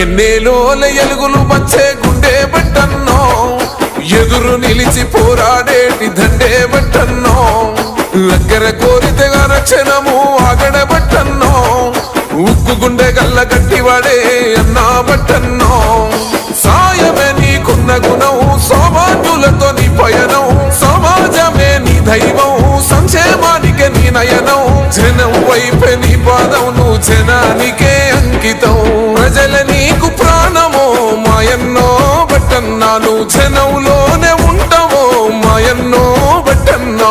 ఎన్నేలోల ఎలుగులు వచ్చే గుండె బట్టన్నో? ఎదురు నిలిచి పోరాడేటి దండే బట్టన్నో? దగ్గర కోరితగా రక్షణము ఆగడబట్టన్నో ఉక్కు గుండె గల్ల గట్టివాడే అన్నా బట్టన్నో? సాయమే నీకున్న గుణం సమాజులతో నీ పయనం. సమాజమే నీ దైవం సంక్షేమానికి నీ నయనం. జనం వైపే నీ పాదం నువ్వు జనానికే అంకితం. బట్టన్నాను జనంలోనే ఉంటావో మాయన్నో బట్టన్నా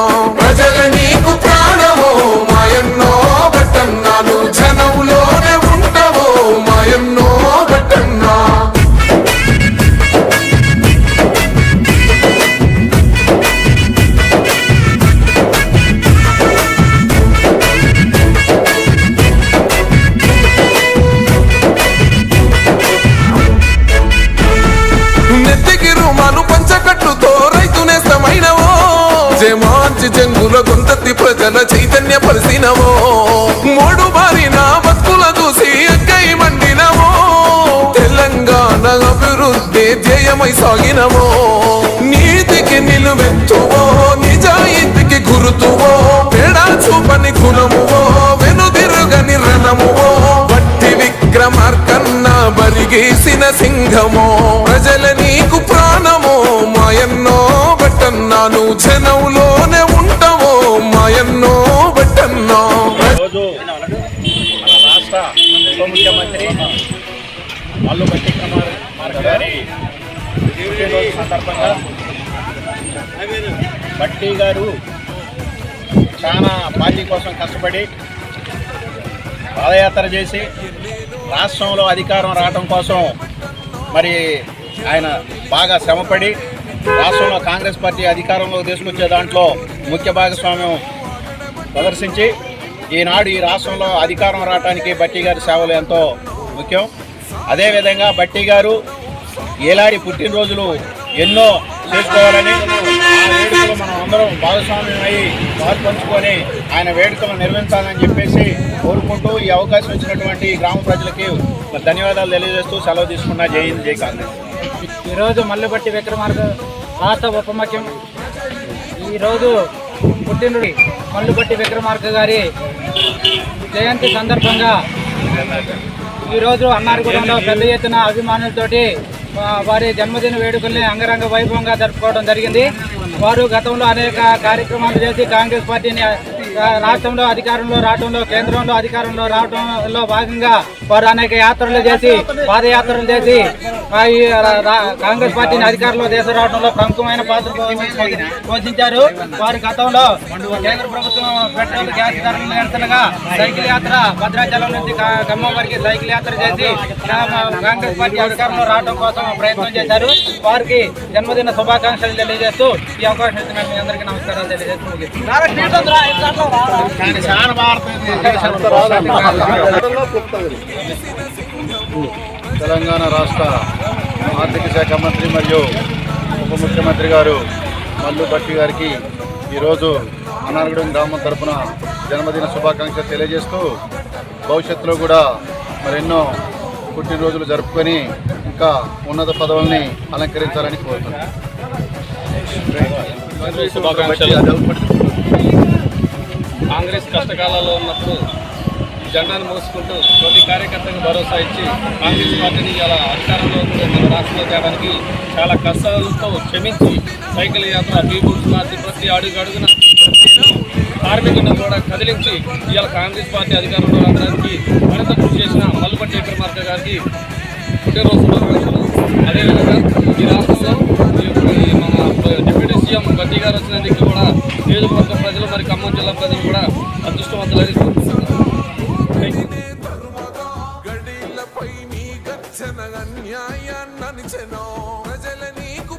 నెత్తికి పంచకట్టుతో రైతు నేస్తమైనవో జమాంచి జంగుల గొంతెత్తి ప్రజల చైతన్య పరిసినవో మూడు బారిన బతుకుల చూసి ఎక్కై మండినవో. తెలంగాణ అభివృద్ధి ధ్యేయమై సాగినవో. నీతికి నిలువెత్తువో నిజాయితీకి గురుతువో. పేడా చూపని గుణమువో వెనుదిరుగని రణమువో. వట్టి విక్రమార్కన్న బరిగేసిన సింహమో ప్రజలని అల్లు బట్టి కుమార్ గారి పుట్టినరోజు సందర్భంగా బట్టి గారు చాలా పార్టీ కోసం కష్టపడి పాదయాత్ర చేసి రాష్ట్రంలో అధికారం రావడం కోసం మరి ఆయన బాగా శ్రమపడి రాష్ట్రంలో కాంగ్రెస్ పార్టీ అధికారంలో తీసుకొచ్చే దాంట్లో ముఖ్య భాగస్వామ్యం ప్రదర్శించి ఈనాడు ఈ రాష్ట్రంలో అధికారం రావడానికి బట్టి గారి సేవలు ఎంతో ముఖ్యం. అదేవిధంగా బట్టి గారు ఏలాడి పుట్టినరోజులు ఎన్నో చేసుకోవాలని ఆ వేడుకలు మనం అందరం భాగస్వామ్యం అయ్యి పాల్పంచుకొని ఆయన వేడుకలు నిర్వహించాలని చెప్పేసి కోరుకుంటూ ఈ అవకాశం ఇచ్చినటువంటి గ్రామ ప్రజలకి ధన్యవాదాలు తెలియజేస్తూ సెలవు తీసుకున్న జై జై కాంగ్రెస్. ఈరోజు మల్లుబట్టి విక్రమార్క రాష్ట్ర ఉప ఈరోజు పుట్టినరోజు మల్లుబట్టి విక్రమార్క గారి జయంతి సందర్భంగా ఈరోజు అన్నారగూడెంలో పెద్ద ఎత్తున అభిమానులతోటి వారి జన్మదిన వేడుకల్ని అంగరంగ వైభవంగా జరుపుకోవడం జరిగింది. వారు గతంలో అనేక కార్యక్రమాలు చేసి కాంగ్రెస్ పార్టీని రాష్ట్రంలో అధికారంలో రావడంలో కేంద్రంలో అధికారంలో రావడంలో భాగంగా వారు అనేక యాత్రలు చేసి పాదయాత్రలు చేసి కాంగ్రెస్ పార్టీని అధికారంలో తీసుకురావడంలో ప్రముఖమైన పాత్ర పోషించారు. వారు గతంలో కేంద్ర ప్రభుత్వం పెట్రోల్ గ్యాస్ ధరలు నిరసనగా సైకిల్ యాత్ర భద్రాచలం నుంచి ఖమ్మం వరకు సైకిల్ యాత్ర చేసి కాంగ్రెస్ పార్టీ అధికారంలో రావడం కోసం ప్రయత్నం చేశారు. వారికి జన్మదిన శుభాకాంక్షలు తెలియజేస్తూ ఈ అవకాశం ఇచ్చిన మీ అందరికీ నమస్కారాలు తెలియజేస్తూ తెలంగాణ రాష్ట్ర ఆర్థిక శాఖ మంత్రి మరియు ఉప ముఖ్యమంత్రి గారు మల్లు భట్టి గారికి ఈరోజు అనారగూడెం గ్రామం తరపున జన్మదిన శుభాకాంక్షలు తెలియజేస్తూ భవిష్యత్తులో కూడా మరెన్నో పుట్టినరోజులు జరుపుకొని ఇంకా ఉన్నత పదవుల్ని అలంకరించాలని కోరుతున్నాను శుభాకాంక్షలు. కాంగ్రెస్ కష్టకాలంలో ఉన్నప్పుడు జెండాను మోసుకుంటూ ప్రతి కార్యకర్తకు భరోసా ఇచ్చి కాంగ్రెస్ పార్టీని ఇలా అధికారంలో మన రాష్ట్రంలో తేవడానికి చాలా కష్టాలతో క్షమించి సైకిల్ యాత్ర పీపుల్స్ మార్చి ప్రతి అడుగు అడుగున కార్మికులను కూడా కదిలించి ఇవాళ కాంగ్రెస్ పార్టీ అధికారంలో రావడానికి మరింత కృషి చేసిన మల్లుపట్టి విక్రమార్క గారికి పుట్టినరోజు శుభాకాంక్షలు. అదేవిధంగా ఈ రాష్ట్రంలో మన డిప్యూటీ సీఎం గడ్డి గారు వచ్చినందుకు గడిలపై నీ గర్జన ప్రజల నీకు